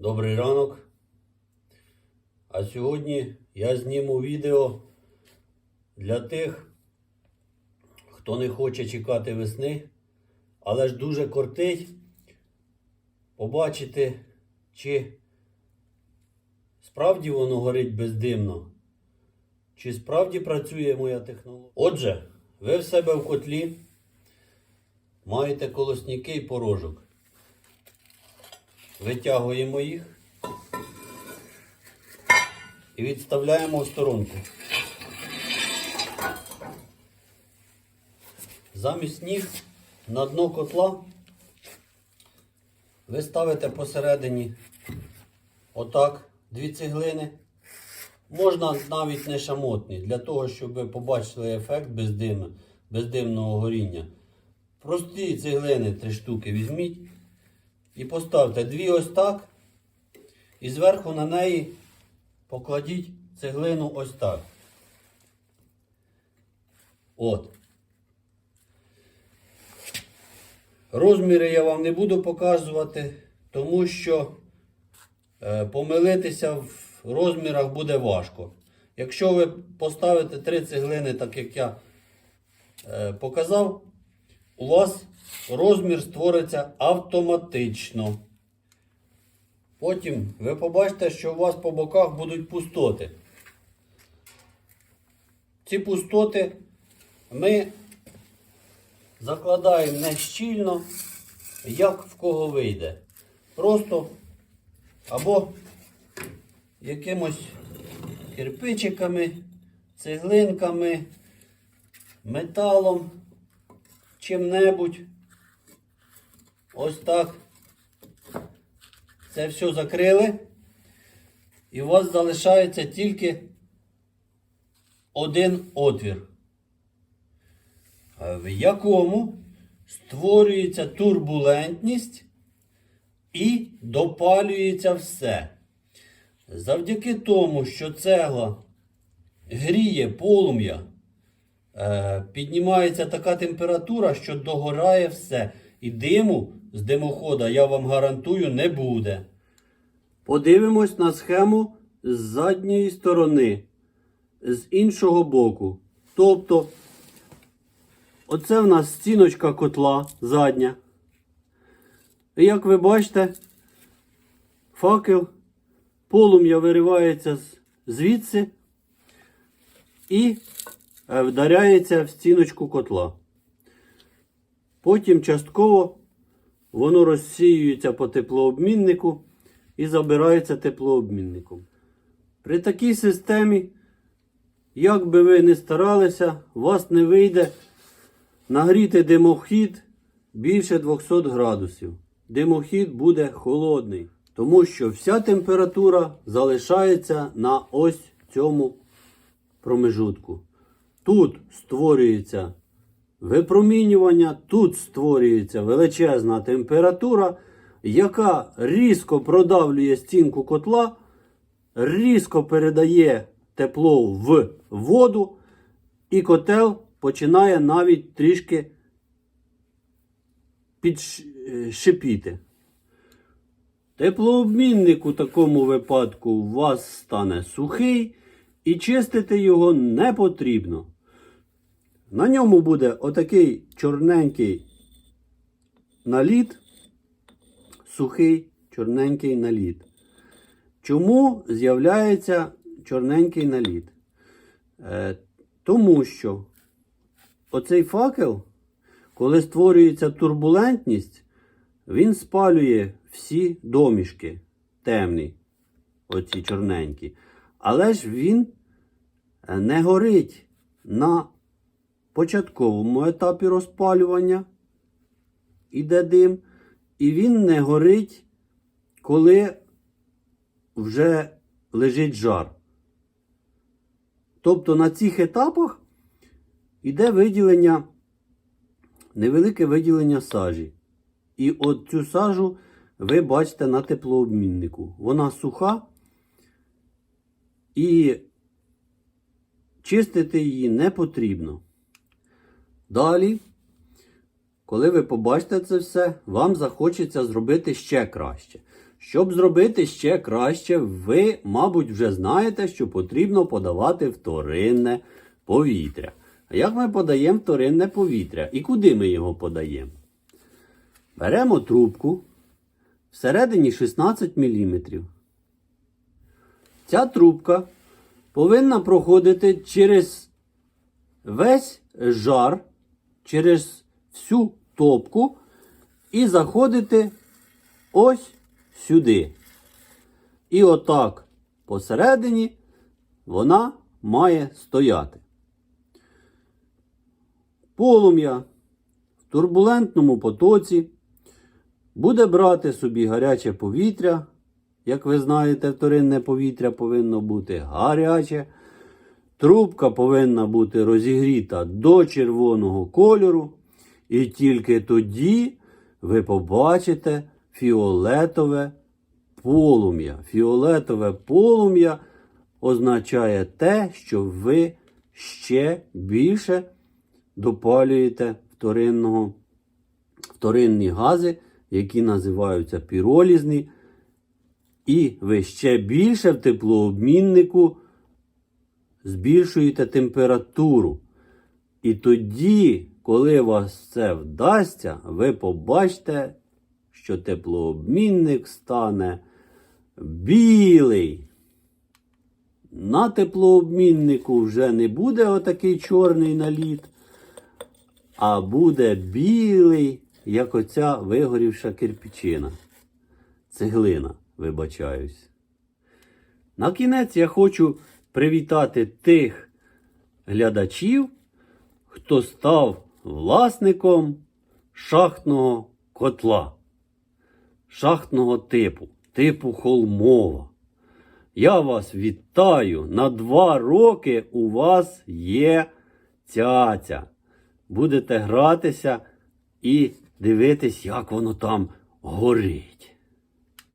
Добрий ранок. А сьогодні я зніму відео для тих, хто не хоче чекати весни, але ж дуже кортить побачити, чи справді воно горить бездимно, чи справді працює моя технологія. Отже, ви в себе в котлі маєте колосники і порожок. Витягуємо їх і відставляємо в сторонку. Замість них на дно котла ви ставите посередині отак дві цеглини. Можна навіть не шамотні, для того, щоб ви побачили ефект бездимного горіння. Прості цеглини три штуки візьміть. І поставте дві ось так. І зверху на неї покладіть цеглину ось так. От. Розміри я вам не буду показувати, тому що е, помилитися в розмірах буде важко. Якщо ви поставите три цеглини, так як я е, показав, у вас розмір створиться автоматично. Потім ви побачите, що у вас по боках будуть пустоти. Ці пустоти ми закладаємо не щільно, як в кого вийде. Просто або якимось кирпичиками, цеглинками, металом чим-небудь. Ось так. Це все закрили. І у вас залишається тільки один отвір, в якому створюється турбулентність і допалюється все. Завдяки тому, що цегла гріє полум'я, піднімається така температура, що догорає все. І диму з димохода, я вам гарантую, не буде. Подивимось на схему з задньої сторони, з іншого боку. Тобто, оце в нас стіночка котла задня. І як ви бачите, факел, полум'я виривається звідси і е, вдаряється в стіночку котла. Потім частково воно розсіюється по теплообміннику і забирається теплообмінником. При такій системі, як би ви не старалися, вас не вийде нагріти димохід більше 200 градусів. Димохід буде холодний, тому що вся температура залишається на ось цьому промежутку. Тут створюється випромінювання, тут створюється величезна температура, яка різко продавлює стінку котла, різко передає тепло в воду, і котел починає навіть трішки підшипіти. Теплообмінник у такому випадку у вас стане сухий і чистити його не потрібно. На ньому буде отакий чорненький наліт, сухий чорненький наліт. Чому з'являється чорненький наліт? Е, тому що оцей факел, коли створюється турбулентність, він спалює всі домішки темні, оці чорненькі. Але ж він е, не горить на початковому етапі розпалювання, іде дим, і він не горить, коли вже лежить жар. Тобто на цих етапах йде виділення, невелике виділення сажі. І от цю сажу ви бачите на теплообміннику. Вона суха і чистити її не потрібно. Далі, коли ви побачите це все, вам захочеться зробити ще краще. Щоб зробити ще краще, ви, мабуть, вже знаєте, що потрібно подавати вторинне повітря. А як ми подаємо вторинне повітря? І куди ми його подаємо? Беремо трубку всередині 16 мм. Ця трубка повинна проходити через весь жар, через всю топку і заходити ось сюди. І отак посередині вона має стояти. Полум'я в турбулентному потоці буде брати собі гаряче повітря. Як ви знаєте, вторинне повітря повинно бути гаряче. Трубка повинна бути розігріта до червоного кольору. І тільки тоді ви побачите фіолетове полум'я. Фіолетове полум'я означає те, що ви ще більше допалюєте вторинного, вторинні гази, які називаються піролізні. І ви ще більше в теплообміннику збільшуєте температуру. І тоді, коли вас це вдасться, ви побачите, що теплообмінник стане білий. На теплообміннику вже не буде отакий чорний наліт, а буде білий, як оця вигорівша кирпичина. Цеглина, вибачаюсь. На кінець я хочу привітати тих глядачів, хто став власником шахтного котла, шахтного типу, типу холмова. Я вас вітаю. На два роки у вас є цяця. Будете гратися і дивитись, як воно там горить.